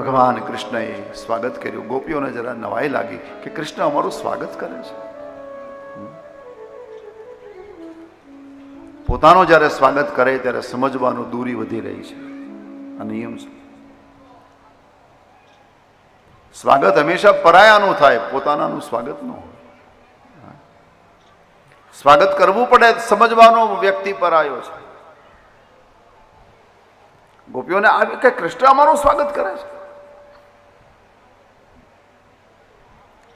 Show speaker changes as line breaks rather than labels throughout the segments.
ભગવાન કૃષ્ણએ સ્વાગત કર્યું. ગોપીઓને જરા નવાઈ લાગી કે કૃષ્ણ અમારું સ્વાગત કરે છે. પોતાનું જ્યારે સ્વાગત કરે ત્યારે સમજવાનું દૂરી વધી રહી છે. આ નિયમ છે. સ્વાગત હંમેશા પરાયાનું થાય, પોતાનાનું સ્વાગત ન હોય. સ્વાગત કરવું પડે સમજવાનો વ્યક્તિ પરાયો છે. ગોપીઓને આવી કે કૃષ્ણ અમારું સ્વાગત કરે છે.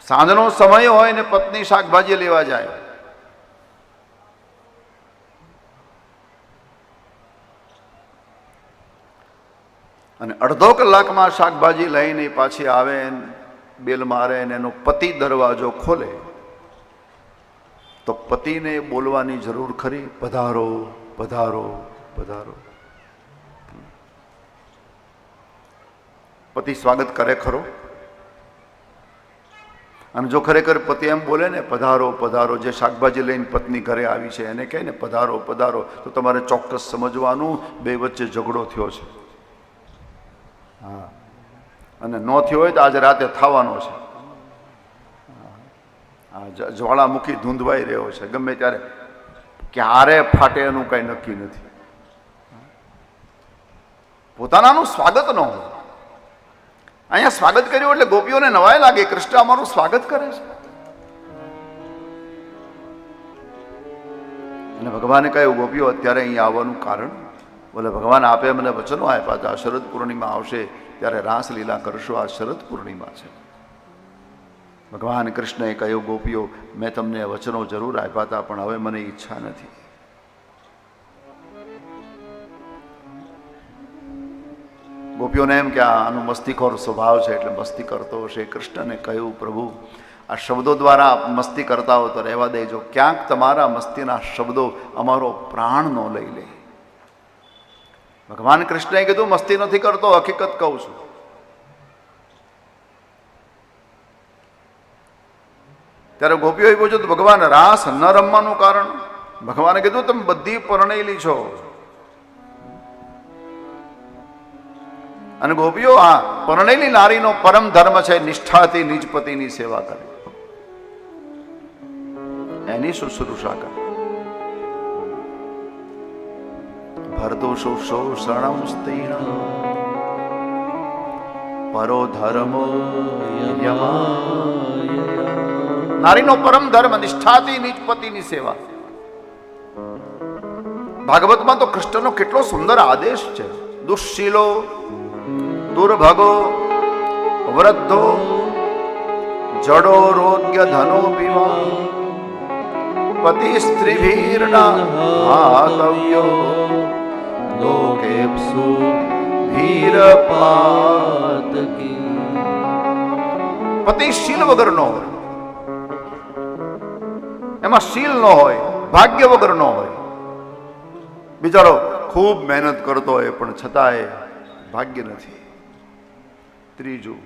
સાંજનો સમય હોય ને પત્ની શાકભાજી લેવા જાય. અને અડધો કલાકમાં શાકભાજી લઈને પાછી આવે બેલ મારે ને એનો પતિ દરવાજો ખોલે, તો પતિને બોલવાની જરૂર ખરી, પધારો પધારો પધારો. પતિ સ્વાગત કરે ખરો. અને જો ખરેખર પતિ એમ બોલે ને, પધારો પધારો, જે શાકભાજી લઈને પત્ની ઘરે આવી છે, એને કહે ને, પધારો પધારો. તો તમારે ચોક્કસ સમજવાનું, બે વચ્ચે ઝઘડો થયો છે. હા. અને ન થયો હોય તો આજે રાતે થવાનો છે. જ્વાળામુખી ધૂંધવાઈ રહ્યો છે. ગમે ત્યારે ક્યારે ફાટે એનું કાંઈ નક્કી નથી. પોતાનાનું સ્વાગત ન હોય. અહીંયા સ્વાગત કર્યું એટલે ગોપીઓને નવાય લાગે. કૃષ્ણ અમારું સ્વાગત કરે છે. અને ભગવાને કહ્યું, ગોપીઓ, અત્યારે અહીંયા આવવાનું કારણ? બોલે, ભગવાન આપે મને વચનો આપ્યા હતા શરદ પૂર્ણિમા આવશે. ત્યારે રાસલીલા કરશો. આ શરદ પૂર્ણિમા છે. ભગવાન કૃષ્ણએ કહ્યું, ગોપીઓ, મેં તમને વચનો જરૂર આપ્યા હતા, પણ હવે મને ઈચ્છા નથી. ગોપીઓને એમ કે આનું મસ્તીખોર સ્વભાવ છે એટલે મસ્તી કરતો હશે. કૃષ્ણને કહ્યું, પ્રભુ, આ શબ્દો દ્વારા મસ્તી કરતા હો તો રહેવા દેજો. ક્યાંક તમારા મસ્તીના શબ્દો અમારો પ્રાણ નો લઈ લે. ભગવાન કૃષ્ણએ કીધું મસ્તી નથી કરતો, હકીકત કહું છું. ત્યારે ગોપીઓએ પૂછ્યું, ભગવાન, રાસ ન રમવાનું કારણ? ભગવાને કીધું, તમે બધી પરણેલી છો. અને ગોપીઓ આ પરણેલી નારીનો પરમ ધર્મ છે, નિષ્ઠાથી નિજ સેવા કરે એની શુશ્રુષા કરે. ભરતો શુશો શરણમ સ્ત્રીણ પરો ધર્મો નારીનો પરમ ધર્મ, નિષ્ઠાથી નિજ પતિની સેવા. ભાગવતમાં તો કૃષ્ણનો કેટલો સુંદર આદેશ છે. દુશ્શીલો દુર્ભગો વૃદ્ધો જડો રોગ્ય ધનો પીવા પતિ સ્ત્રીભીર્ણા હાતવ્યો લોકેપ્સુ ભીર પતિ શીલ વગરનો હોય એમાં શીલ ન હોય ભાગ્ય વગરનો હોય બિચારો ખૂબ મહેનત કરતો હોય પણ છતાંય ભાગ્ય નથી ત્રીજું,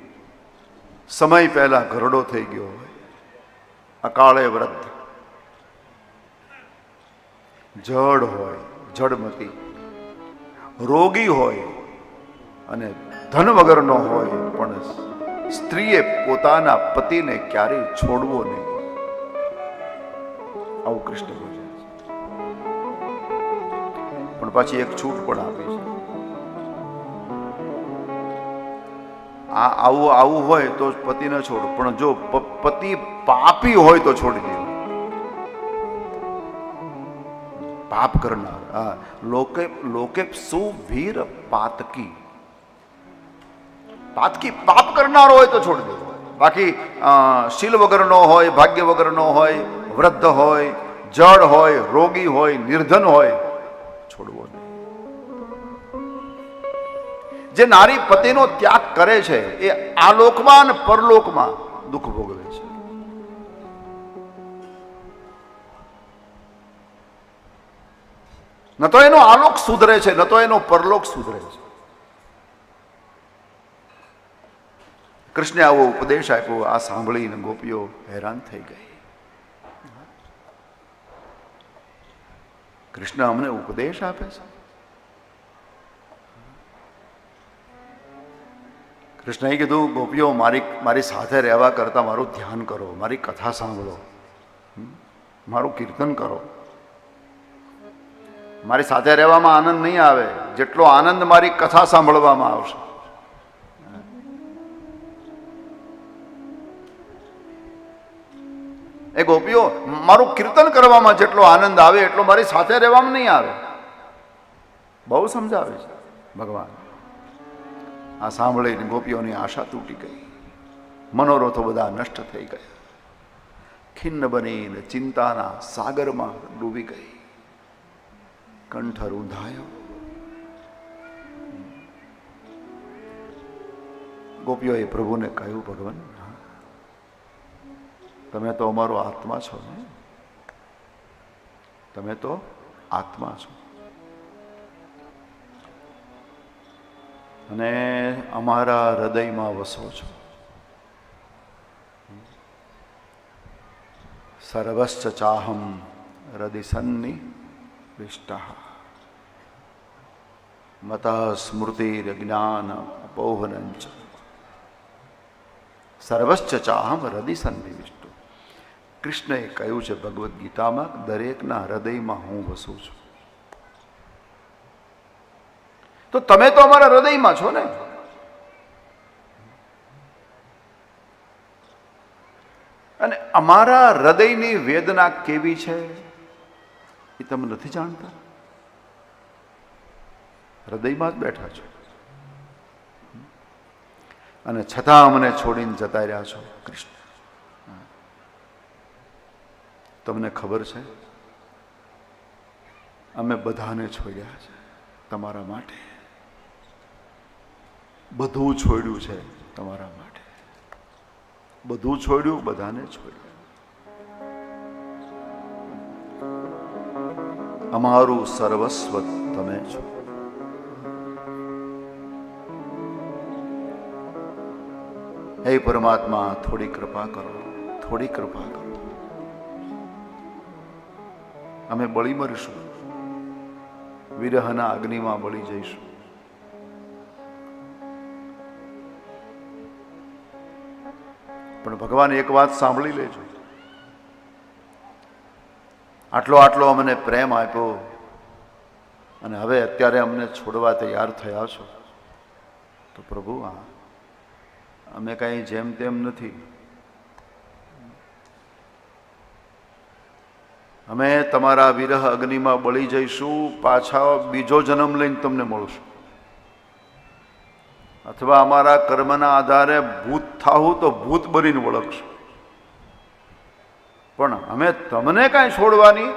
સમય પહેલા ઘરડો થઈ ગયો હોય, અકાળે વૃદ્ધ, જડ હોય, જડમતી, રોગી હોય અને ધન વગરનો હોય, પણ સ્ત્રીએ પોતાના પતિને ક્યારેય છોડવો નહીં. આવું કૃષ્ણ પણ પાછી એક છૂટ પણ આપી છે. આ આવું આવું હોય તો પતિ ન છોડ. પણ જો પ- પતિ પાપી હોય તો છોડી દેવું પાપ કરનાર. હા. લોકે લોકે સુભીર પાતકી. પાતકી પાપ કરનાર હોય તો છોડી દેવું બાકી અ, શીલ વગરનો હોય ભાગ્ય વગરનો હોય વૃદ્ધ હોય જડ હોય રોગી હોય નિર્ધન હોય છોડવો. જે નારી પતિનો ત્યાગ કરે છે, એ આલોકમાં અને પરલોકમાં દુઃખ ભોગવે છે. ન તો એનો આલોક સુધરે છે, ન તો એનો પરલોક સુધરે છે. કૃષ્ણે આવો ઉપદેશ આપ્યો, આ સાંભળીને ગોપીઓ હેરાન થઈ ગઈ. કૃષ્ણ અમને ઉપદેશ આપે છે. કૃષ્ણએ કીધું, ગોપીઓ, મારી મારી સાથે રહેવા કરતાં મારું ધ્યાન કરો, મારી કથા સાંભળો. મારું કીર્તન કરો. મારી સાથે રહેવામાં આનંદ નહીં આવે, જેટલો આનંદ મારી કથા સાંભળવામાં આવશે. એ ગોપીઓ, મારું કીર્તન કરવામાં જેટલો આનંદ આવે, એટલો મારી સાથે રહેવામાં નહીં આવે. બહુ સમજાવે છે ભગવાન. આ સાંભળીને ગોપીઓની આશા તૂટી ગઈ. મનોરથો બધા નષ્ટ થઈ ગયા. ખિન્ન બનીને ચિંતાના સાગરમાં ડૂબી ગઈ. કંઠ રૂંધાયો ગોપીઓએ પ્રભુને કહ્યું, ભગવાન, તમે તો અમારો આત્મા છો ને? તમે તો આત્મા છો. અને અમારા હૃદયમાં વસો છો. સર્વશ્ચ ચાહમ હૃદયસન્ની વિષ્ટા. મત સ્મૃતિર્જ્ઞાન અપોહનંચ. સર્વશ્ચ ચાહમ હૃદય સન્નિવિષ્ટો કૃષ્ણએ કહ્યું છે ભગવદ્ ગીતામાં, દરેકના હૃદયમાં હું વસું છું. તો તમે તો અમારા હૃદયમાં છો ને? અને અમારા હૃદયની વેદના કેવી છે? એ તમે નથી જાણતા? હૃદયમાં જ બેઠા છો. અને છતાં અમને છોડીને જતા રહ્યા છો, કૃષ્ણ. તમને ખબર છે? અમે બધાને છોડ્યા છે, તમારા માટે. બધું છોડ્યું છે. તમારા માટે. બધું છોડ્યું બધાને છોડ્યું. અમારું સર્વસ્વ તમે છો. હે પરમાત્મા થોડી કૃપા કરો થોડી કૃપા કરો. અમે બળી મરીશું. વિરહના અગ્નિમાં બળી જઈશું. પણ ભગવાન એક વાત સાંભળી લેજો. આટલો આટલો અમને પ્રેમ આપ્યો અને હવે અત્યારે અમને છોડવા તૈયાર થયા છો. તો પ્રભુ, આ અમે કાંઈ જેમ તેમ નથી. અમે તમારા વિરહ અગ્નિમાં બળી જઈશું, પાછા બીજો જન્મ લઈને તમને મળશું. અથવા અમારા કર્મના આધારે ભૂત થાવું તો ભૂત બનીને ઓળખશું પણ અમે તમને કાંઈ છોડવાની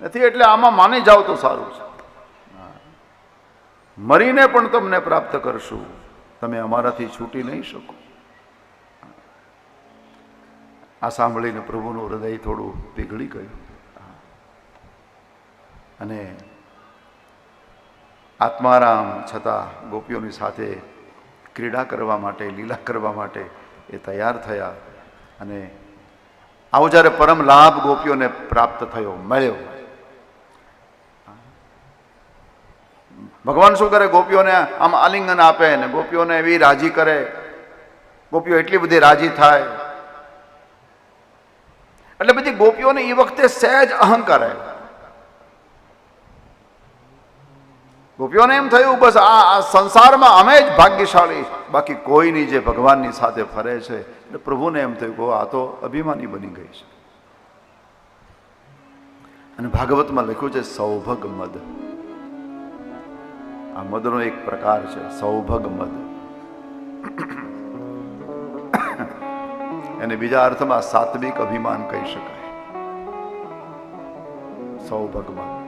નથી, એટલે આમાં માની જાવ તો સારું છે. મરીને પણ તમને પ્રાપ્ત કરશું. તમે અમારાથી છૂટી નહીં શકો. આ સાંભળીને પ્રભુનું હૃદય થોડું પીગળી ગયું. અને આત્મારામ છતાં ગોપીઓની સાથે ક્રીડા કરવા માટે, લીલા કરવા માટે એ તૈયાર થયા અને આવો જ્યારે પરમ લાભ ગોપીઓને પ્રાપ્ત થયો, મળ્યો. ભગવાન શું કરે? ગોપીઓને આમ આલિંગન આપે ને ગોપીઓને એવી રાજી કરે. ગોપીઓ એટલી બધી રાજી થાય. એટલે બધી ગોપીઓને એ વખતે સહેજ અહંકાર આવ્યો. ગોપીઓને એમ થયું, બસ આ સંસારમાં અમે જ ભાગ્યશાળી. બાકી કોઈ નહીં જે ભગવાનની સાથે ફરે છે, એટલે પ્રભુને એમ થયું કે આ તો અભિમાની બની ગઈ છે. અને ભાગવતમાં લખ્યું છે, સૌભગ મદ. આ મદનો એક પ્રકાર છે, સૌભગ મદ. એને બીજા અર્થમાં સાત્વિક અભિમાન કહી શકાય. સૌભગ મદ.